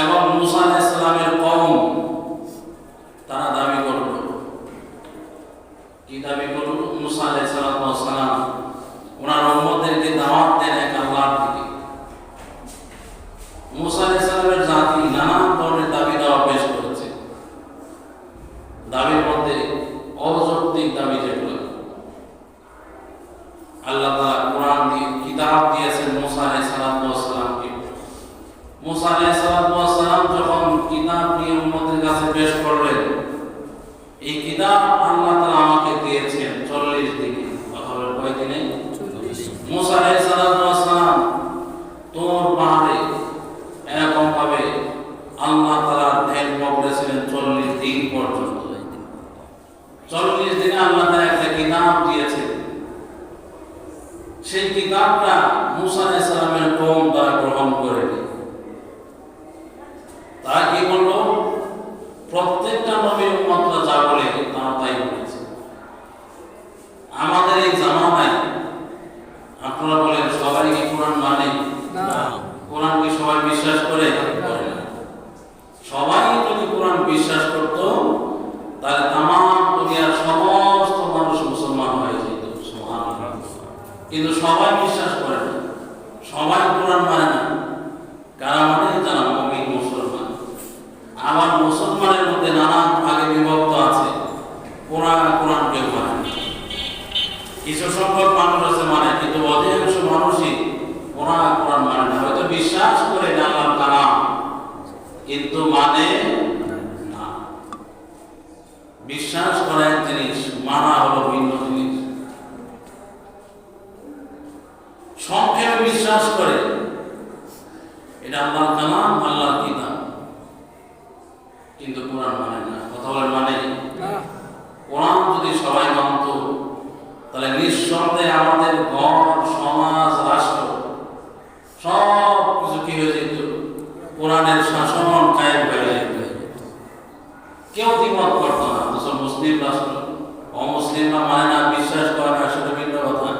এবং মুসা আলাইহিস সালামের কওম, তারা দাবি করল। কি দাবি করল? মুসা আলাইহিস সালাম, ওনার দাওয়াত দেন এক মুসা জাতি নানান ধরনের দাবি দাওয়া পেশ করেছে। দাবির মধ্যে অযৌক্তিক দাবি যেগুলো, আল্লাহ তাআলা কোরআন দিয়ে কিতাব দিয়েছেন মুসা আলাইহিস সালামকে মুসা যখন কাছে এই আমাকে দিয়েছেন 40 দিনে তাহলে কয় দিনে মুসা আলাইহিস সালাম তোর পাহাড়ে এরকম ভাবে আল্লাহ করেছিলেন 40 দিন পর্যন্ত। 40 দিনে একটা সেই কিতাবটা মুসা আলাইহিস সালামের কওম তারা গ্রহণ করেনি তারা কি বলল প্রত্যেকটা নবীর উম্মতরা যা বলে তারা তাই বলেছে আমাদের এই জামানায় আপনারা বলেন সবাই কি কোরআন মানে না। কোরআন কি সবাই বিশ্বাস করে? না। সবাই যদি কোরআন বিশ্বাস করত, তাহলে তাম দুনিয়ার সমস্ত মানুষ মুসলমান হয়ে যেত। কিন্তু সবাই বিশ্বাস করে না। সবাই কোরআন মানে না। কারা মানে? যারা মমিন মুসলমান। আবার মুসলমানের মধ্যে নানান ভাগে বিভক্ত আছে। কোরআন কোরআন কেউ মানে কিছু সংখ্যক মানুষ আছে মানে কিন্তু অধিকাংশ মানুষই কোরআন কোরআন মানে না। হয়তো বিশ্বাস করে এটা আল্লাহর কালাম কিন্তু মানে না। বিশ্বাস করা এক জিনিস মানা হলো ভিন্ন জিনিস। সংক্ষেপে বিশ্বাস করে এটা আল্লাহর কালাম আল্লাহর কিতাব। কিন্তু কোরআন মানে না। কথা বলে মানে? কোরআন যদি সবাই মানত তাহলে নিঃসন্দেহে আমাদের ঘর সমাজ রাষ্ট্র সব কিছু কি হয়ে যেত কোরআনের শাসন কায়েম হয়ে যেত কেউ দ্বিমত করতো না। অথচ মুসলিম রাষ্ট্র অমুসলিমরা মানে না বিশ্বাস করে না, সেটা ভিন্ন কথা।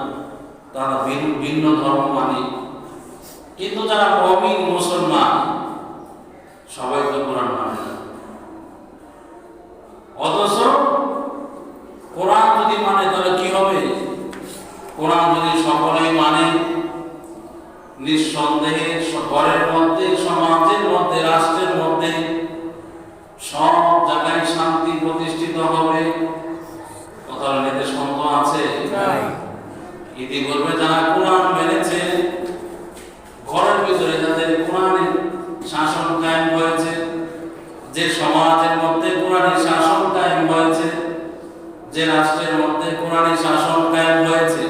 তারা ভিন্ন ভিন্ন ধর্ম মানে কিন্তু যারা মমিন, মুসলমান, সবাই তো কোরআন মানে না। অথচ কোরআন যদি মানে তাহলে কি হবে? কোরআন যদি সকলেই মানে নিঃসন্দেহে ঘরের মধ্যে, সমাজের মধ্যে, রাষ্ট্রের মধ্যে সব প্রতিষ্ঠিত হবে। কথা বলেন, এতে সন্দেহ আছে। ইতিপূর্বে যারা কোরআন মেনেছে ঘরের ভিতরে যাদের কোরআনের শাসন কায়েম হয়েছে যে সমাজের মধ্যে কোরআনের শাসন কায়েম হয়েছে যে রাষ্ট্রের মধ্যে কোরআনের শাসন কায়েম হয়েছে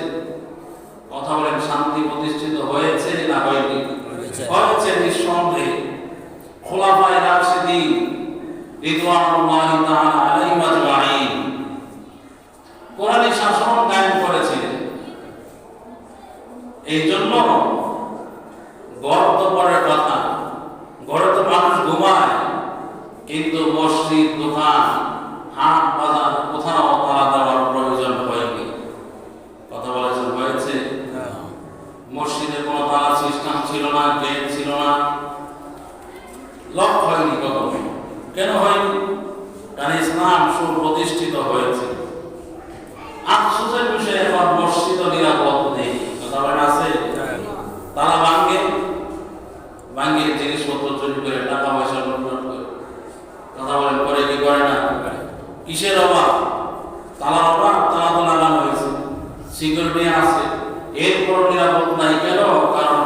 কথা বলেন শান্তি প্রতিষ্ঠিত হয়েছে না হয়নি? হয়েছে। হয়েছে নিঃসন্দেহে। খোলাফায়ে রাশিদিন রিদওয়ানুল্লাহি তাআলা আলাইহিম আজমাইন কোরআনের শাসন কায়েম করেছিলেন এই জন্য গড় তো পরের কথা। ঘরে তো মানুষ ঘুমায় কিন্তু মসজিদ দোকান হাট বাজার কোথাও তারা দেওয়ার প্রয়োজন হয়নি। কথা বলেছেন হয়েছে। মসজিদে কোনো তালা সিস্টেম ছিল না গেট ছিল না। লক হয়নি কখনো কেন হয়নি? কারণ ইসলাম সুপ্রতিষ্ঠিত হয়েছে। আফসোসের বিষয়ে এখন মসজিদ নিরাপদ নেই কথা বলেন আছে তারা ভাঙ্গে ভাঙ্গে জিনিসপত্র চুরি করে টাকা পয়সা লুটপাট করে। কথা বলেন করে কি করে না? কিসের অভাব? তালার অভাব? তালা তো লাগানো হয়েছে। সিকিউরিটি আছে। এরপর নিরাপদ নাই কেন? কারণ